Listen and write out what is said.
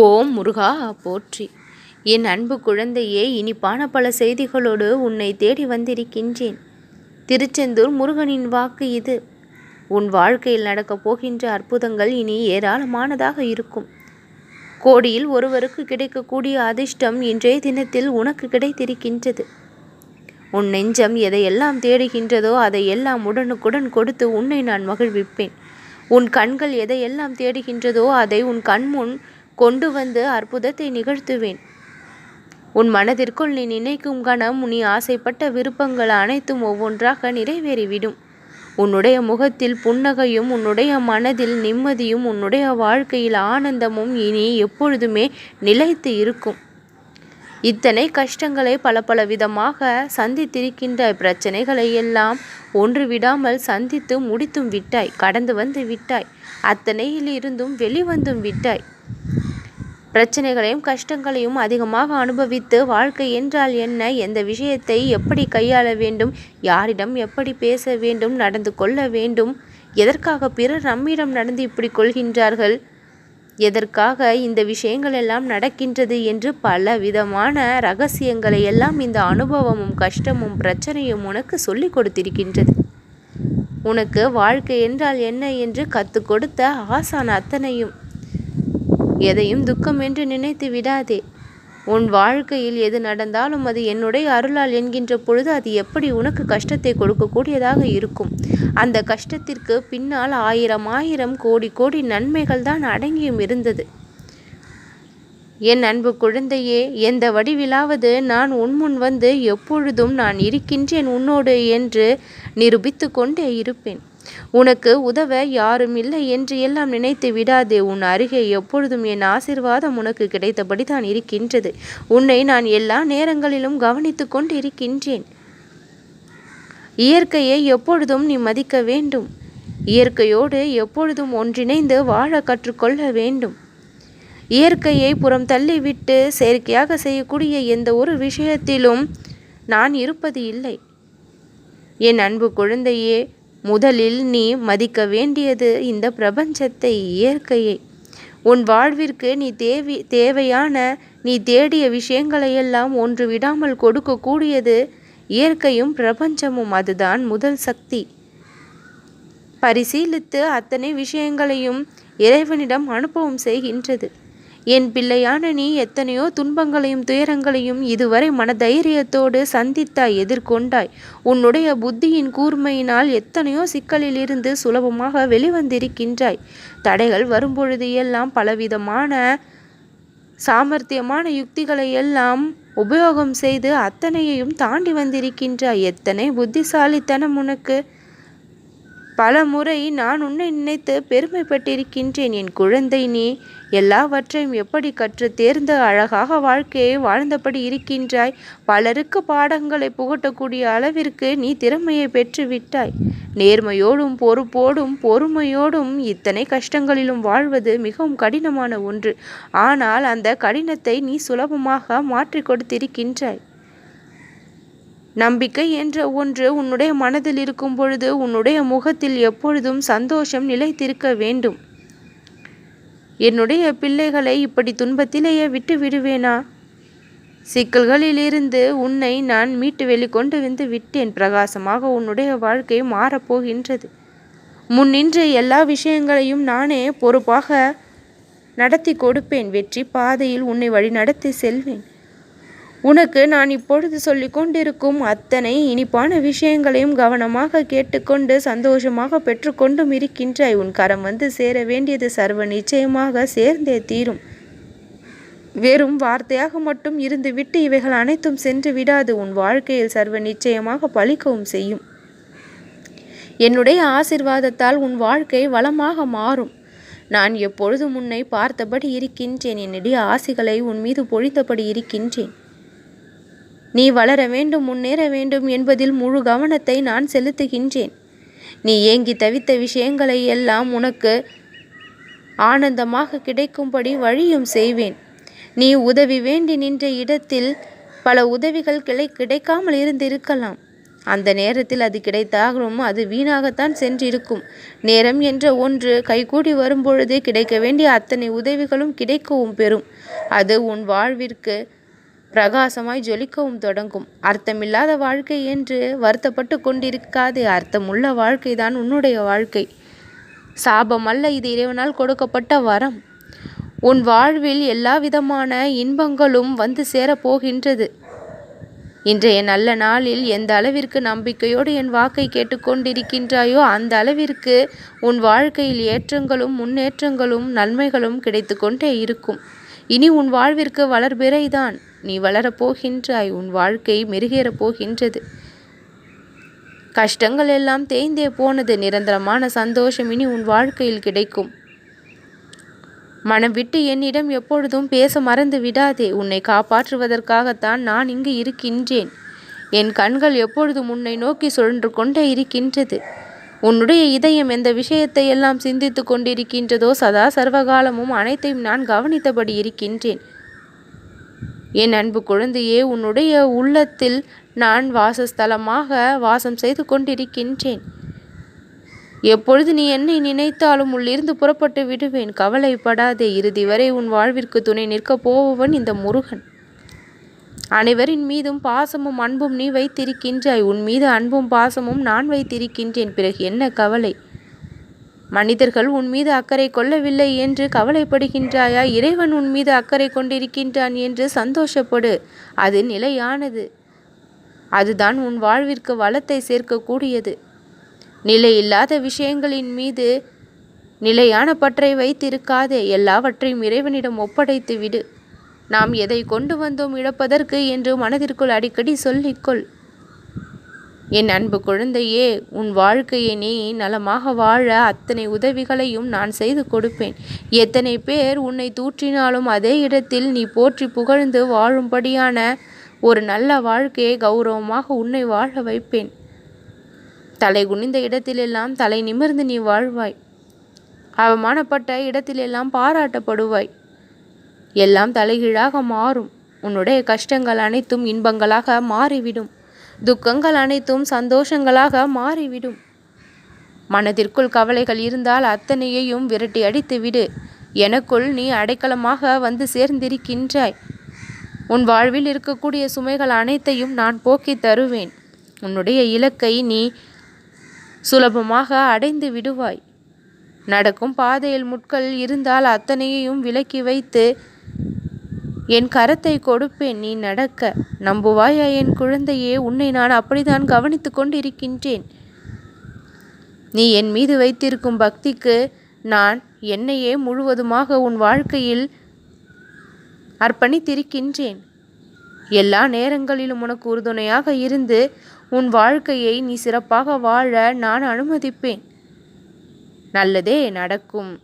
ஓம் முருகா போற்றி. என் அன்பு குழந்தையே இனிப்பான பல செய்திகளோடு உன்னை தேடி வந்திருக்கின்றேன். திருச்செந்தூர் முருகனின் வாக்கு இது. உன் வாழ்க்கையில் நடக்கப் போகின்ற அற்புதங்கள் இனி ஏராளமானதாக இருக்கும். கோடியில் ஒருவருக்கு கிடைக்கக்கூடிய அதிர்ஷ்டம் இன்றைய தினத்தில் உனக்கு கிடைத்திருக்கின்றது. உன் நெஞ்சம் எதையெல்லாம் தேடுகின்றதோ அதையெல்லாம் உடனுக்குடன் கொடுத்து உன்னை நான் மகிழ்விப்பேன். உன் கண்கள் எதையெல்லாம் தேடுகின்றதோ அதை உன் கண்முன் கொண்டு வந்து அற்புதத்தை நிகழ்த்துவேன். உன் மனதிற்குள் நீ நினைக்கும் கணம் நீ ஆசைப்பட்ட விருப்பங்கள் அனைத்தும் ஒவ்வொன்றாக நிறைவேறிவிடும். உன்னுடைய முகத்தில் புன்னகையும் உன்னுடைய மனதில் நிம்மதியும் உன்னுடைய வாழ்க்கையில் ஆனந்தமும் இனி எப்பொழுதுமே நிலைத்து இருக்கும். இத்தனை கஷ்டங்களை பல பல விதமாக சந்தித்திருக்கின்ற பிரச்சனைகளை எல்லாம் ஒன்று விடாமல் சந்தித்து முடித்தும் விட்டாய் கடந்து வந்து விட்டாய். அத்தனையில் இருந்தும் வெளிவந்தும் விட்டாய். பிரச்சனைகளையும் கஷ்டங்களையும் அதிகமாக அனுபவித்து வாழ்க்கை என்றால் என்ன? எந்த விஷயத்தை எப்படி கையாள வேண்டும்? யாரிடம் எப்படி பேச வேண்டும்? நடந்து கொள்ள வேண்டும்? எதற்காக பிறர் நம்மிடம் நடந்து இப்படி கொள்கின்றார்கள்? எதற்காக இந்த விஷயங்கள் எல்லாம் நடக்கின்றது என்று பல விதமான ரகசியங்களை எல்லாம் இந்த அனுபவமும் கஷ்டமும் பிரச்சனையும் உனக்கு சொல்லி கொடுத்திருக்கின்றது. உனக்கு வாழ்க்கை என்றால் என்ன என்று கற்றுக் கொடுத்த ஆசான் அத்தனையும் எதையும் துக்கம் என்று நினைத்து விடாதே. உன் வாழ்க்கையில் எது நடந்தாலும் அது என்னுடைய அருளால் என்கின்ற பொழுது அது எப்படி உனக்கு கஷ்டத்தை கொடுக்கக்கூடியதாக இருக்கும். அந்த கஷ்டத்திற்கு பின்னால் ஆயிரம் ஆயிரம் கோடி கோடி நன்மைகள் தான் அடங்கியும் இருந்தது. என் அன்பு குழந்தையே எந்த வடிவிலாவது நான் உன்முன் வந்து எப்பொழுதும் நான் இருக்கின்றேன் உன்னோடு என்று நிரூபித்து கொண்டே இருப்பேன். உனக்கு உதவ யாரும் இல்லை என்று எல்லாம் நினைத்து விடாதே. உன் அருகே எப்பொழுதும் என் ஆசிர்வாதம் உனக்கு கிடைத்தபடி தான் இருக்கின்றது. உன்னை நான் எல்லா நேரங்களிலும் கவனித்து கொண்டு இருக்கின்றேன் இயற்கையை எப்பொழுதும் நீ மதிக்க வேண்டும். இயற்கையோடு எப்பொழுதும் ஒன்றிணைந்து வாழ கற்றுக்கொள்ள வேண்டும். இயற்கையை புறம் தள்ளிவிட்டு செயற்கையாக செய்யக்கூடிய எந்த ஒரு விஷயத்திலும் நான் இருப்பது இல்லை. என் அன்பு குழந்தையே முதலில் நீ மதிக்க வேண்டியது இந்த பிரபஞ்சத்தை இயற்கையை. உன் வாழ்விற்கு நீ தேவி தேவையான நீ தேடிய விஷயங்களையெல்லாம் ஒன்று விடாமல் கொடுக்கக்கூடியது இயற்கையும் பிரபஞ்சமும் அதுதான் முதல் சக்தி. பரிசீலித்து அத்தனை விஷயங்களையும் இறைவனிடம் அனுப்பவும் செய்கின்றது. என் பிள்ளையான நீ எத்தனையோ துன்பங்களையும் துயரங்களையும் இதுவரை மனதைரியத்தோடு சந்தித்தாய் எதிர்கொண்டாய். உன்னுடைய புத்தியின் கூர்மையினால் எத்தனையோ சிக்கலிலிருந்து சுலபமாக வெளிவந்திருக்கின்றாய். தடைகள் வரும்பொழுது எல்லாம் பலவிதமான சாமர்த்தியமான யுக்திகளை எல்லாம் உபயோகம் செய்து அத்தனையையும் தாண்டி வந்திருக்கின்றாய். எத்தனை புத்திசாலித்தனம் உனக்கு! பல முறை நான் உன்னை நினைத்து பெருமைப்பட்டிருக்கின்றேன். என் குழந்தை நீ எல்லாவற்றையும் எப்படி கற்று தேர்ந்த அழகாக வாழ்க்கையை வாழ்ந்தபடி இருக்கின்றாய்? பலருக்கு பாடங்களை புகட்டக்கூடிய அளவிற்கு நீ திறமையை பெற்று விட்டாய் நேர்மையோடும் பொறுப்போடும் பொறுமையோடும் இத்தனை கஷ்டங்களிலும் வாழ்வது மிகவும் கடினமான ஒன்று. ஆனால் அந்த கடினத்தை நீ சுலபமாக மாற்றி கொடுத்திருக்கின்றாய். நம்பிக்கை என்ற ஒன்று உன்னுடைய மனதில் இருக்கும் பொழுது உன்னுடைய முகத்தில் எப்பொழுதும் சந்தோஷம் நிலைத்திருக்க வேண்டும். என்னுடைய பிள்ளைகளை இப்படி துன்பத்திலேயே விட்டு விடுவேனா? சிக்கல்களிலிருந்து உன்னை நான் மீட்டு வெளிக்கொண்டு வந்து விட்டேன். பிரகாசமாக உன்னுடைய வாழ்க்கை மாறப்போகின்றது. முன்னின்று எல்லா விஷயங்களையும் நானே பொறுப்பாக நடத்தி கொடுப்பேன். வெற்றி பாதையில் உன்னை வழி நடத்தி செல்வேன். உனக்கு நான் இப்பொழுது சொல்லி கொண்டிருக்கும் அத்தனை இனிப்பான விஷயங்களையும் கவனமாக கேட்டுக்கொண்டு சந்தோஷமாக பெற்றுக்கொண்டும் இருக்கின்றாய். உன் கரம் வந்து சேர வேண்டியது சர்வ நிச்சயமாக சேர்ந்தே தீரும். வெறும் வார்த்தையாக மட்டும் இருந்துவிட்டு இவைகள் அனைத்தும் சென்று விடாது. உன் வாழ்க்கையில் சர்வ நிச்சயமாக பழிக்கவும் செய்யும். என்னுடைய ஆசிர்வாதத்தால் உன் வாழ்க்கை வளமாக மாறும். நான் எப்பொழுதும் உன்னை பார்த்தபடி இருக்கின்றேன். என்னுடைய ஆசைகளை உன் மீது பொழித்தபடி இருக்கின்றேன். நீ வளர வேண்டும் முன்னேற வேண்டும் என்பதில் முழு கவனத்தை நான் செலுத்துகின்றேன். நீ ஏங்கி தவித்த விஷயங்களை எல்லாம் உனக்கு ஆனந்தமாக கிடைக்கும்படி வழியும் செய்வேன். நீ உதவி வேண்டி நின்ற இடத்தில் பல உதவிகள் கிளை கிடைக்காமல் இருந்திருக்கலாம். அந்த நேரத்தில் அது கிடைத்தாலும் அது வீணாகத்தான் சென்றிருக்கும். நேரம் என்ற ஒன்று கைகூடி வரும்பொழுது கிடைக்க வேண்டிய அத்தனை உதவிகளும் கிடைக்கவும் பெறும். அது உன் வாழ்விற்கு பிரகாசமாய் ஜொலிக்கவும் தொடங்கும். அர்த்தமில்லாத வாழ்க்கை என்று வருத்தப்பட்டு கொண்டிருக்காது. அர்த்தமுள்ள வாழ்க்கை தான் உன்னுடைய வாழ்க்கை. சாபம் அல்ல இது இறைவனால் கொடுக்கப்பட்ட வரம். உன் வாழ்வில் எல்லா விதமான இன்பங்களும் வந்து சேரப்போகின்றது இன்றைய நல்ல நாளில் எந்த அளவிற்கு நம்பிக்கையோடு என் வாக்கை கேட்டுக்கொண்டிருக்கின்றாயோ அந்த அளவிற்கு உன் வாழ்க்கையில் ஏற்றங்களும் முன்னேற்றங்களும் நன்மைகளும் கிடைத்து கொண்டே இருக்கும். இனி உன் வாழ்விற்கு வளர்பிறைதான் நீ வளரப்போகின்றாய் உன் வாழ்க்கை மெருகேறப் போகின்றது. கஷ்டங்கள் எல்லாம் தேய்ந்தே போனது நிரந்தரமான சந்தோஷம் இனி உன் வாழ்க்கையில் கிடைக்கும். மனம் விட்டு என்னிடம் எப்பொழுதும் பேச மறந்து விடாதே உன்னை காப்பாற்றுவதற்காகத்தான் நான் இங்கு இருக்கின்றேன். என் கண்கள் எப்பொழுதும் உன்னை நோக்கி சுழன்று கொண்டே இருக்கின்றது. உன்னுடைய இதயம் எந்த விஷயத்தை எல்லாம் சிந்தித்து கொண்டிருக்கின்றதோ சதா சர்வகாலமும் அனைத்தையும் நான் கவனித்தபடி இருக்கின்றேன். என் அன்பு குழந்தையே உன்னுடைய உள்ளத்தில் நான் வாசஸ்தலமாக வாசம் செய்து கொண்டிருக்கின்றேன். எப்பொழுது நீ என்னை நினைத்தாலும் உள்ளிருந்து புறப்பட்டு விடுவேன். கவலைப்படாதே இறுதி வரை உன் வாழ்விற்கு துணை நிற்கப் போபவன் இந்த முருகன். அனைவரின் மீதும் பாசமும் அன்பும் நீ வைத்திருக்கின்றாய். உன் மீது அன்பும் பாசமும் நான் வைத்திருக்கின்றேன். பிறகு என்ன கவலை? மனிதர்கள் உன் மீது அக்கறை கொள்ளவில்லை என்று கவலைப்படுகின்றாயா? இறைவன் உன் மீது அக்கறை கொண்டிருக்கின்றான் என்று சந்தோஷப்படு. அது நிலையானது. அதுதான் உன் வாழ்விற்கு வளத்தை சேர்க்கக்கூடியது. நிலையில்லாத விஷயங்களின் மீது நிலையான பற்றை வைத்திருக்காதே. எல்லாவற்றையும் இறைவனிடம் ஒப்படைத்து விடு நாம் எதை கொண்டு வந்தோம் இழப்பதற்கு என்று மனதிற்குள் அடிக்கடி சொல்லிக்கொள் என் அன்பு குழந்தையே உன் வாழ்க்கையை நீ நலமாக வாழ அத்தனை உதவிகளையும் நான் செய்து கொடுப்பேன். எத்தனை பேர் உன்னை தூற்றினாலும் அதே இடத்தில் நீ போற்றி புகழ்ந்து வாழும்படியான ஒரு நல்ல வாழ்க்கையை கௌரவமாக உன்னை வாழ வைப்பேன். தலை குனிந்த இடத்திலெல்லாம் தலை நிமிர்ந்து நீ வாழ்வாய். அவமானப்பட்ட இடத்திலெல்லாம் பாராட்டப்படுவாய். எல்லாம் தலைகீழாக மாறும். உன்னுடைய கஷ்டங்கள் அனைத்தும் இன்பங்களாக மாறிவிடும். துக்கங்கள் அனைத்தும் சந்தோஷங்களாக மாறிவிடும். மனதிற்குள் கவலைகள் இருந்தால் அத்தனையையும் விரட்டி அடித்து விடு. எனக்குள் நீ அடைக்கலமாக வந்து சேர்ந்திருக்கின்றாய். உன் வாழ்வில் இருக்கக்கூடிய சுமைகள் அனைத்தையும் நான் போக்கி தருவேன். உன்னுடைய இலக்கை நீ சுலபமாக அடைந்து விடுவாய். நடக்கும் பாதையில் முட்கள் இருந்தால் அத்தனையையும் விலக்கி வைத்து என் கரத்தை கொடுப்பேன் நீ நடக்க. நம்புவாயா என் குழந்தையே உன்னை நான் அப்படித்தான் கவனித்து கொண்டிருக்கின்றேன். நீ என் மீது வைத்திருக்கும் பக்திக்கு நான் என்னையே முழுவதுமாக உன் வாழ்க்கையில் அர்ப்பணித்திருக்கின்றேன். எல்லா நேரங்களிலும் உனக்கு உறுதுணையாக இருந்து உன் வாழ்க்கையை நீ சிறப்பாக வாழ நான் அனுமதிப்பேன். நல்லதே நடக்கும்.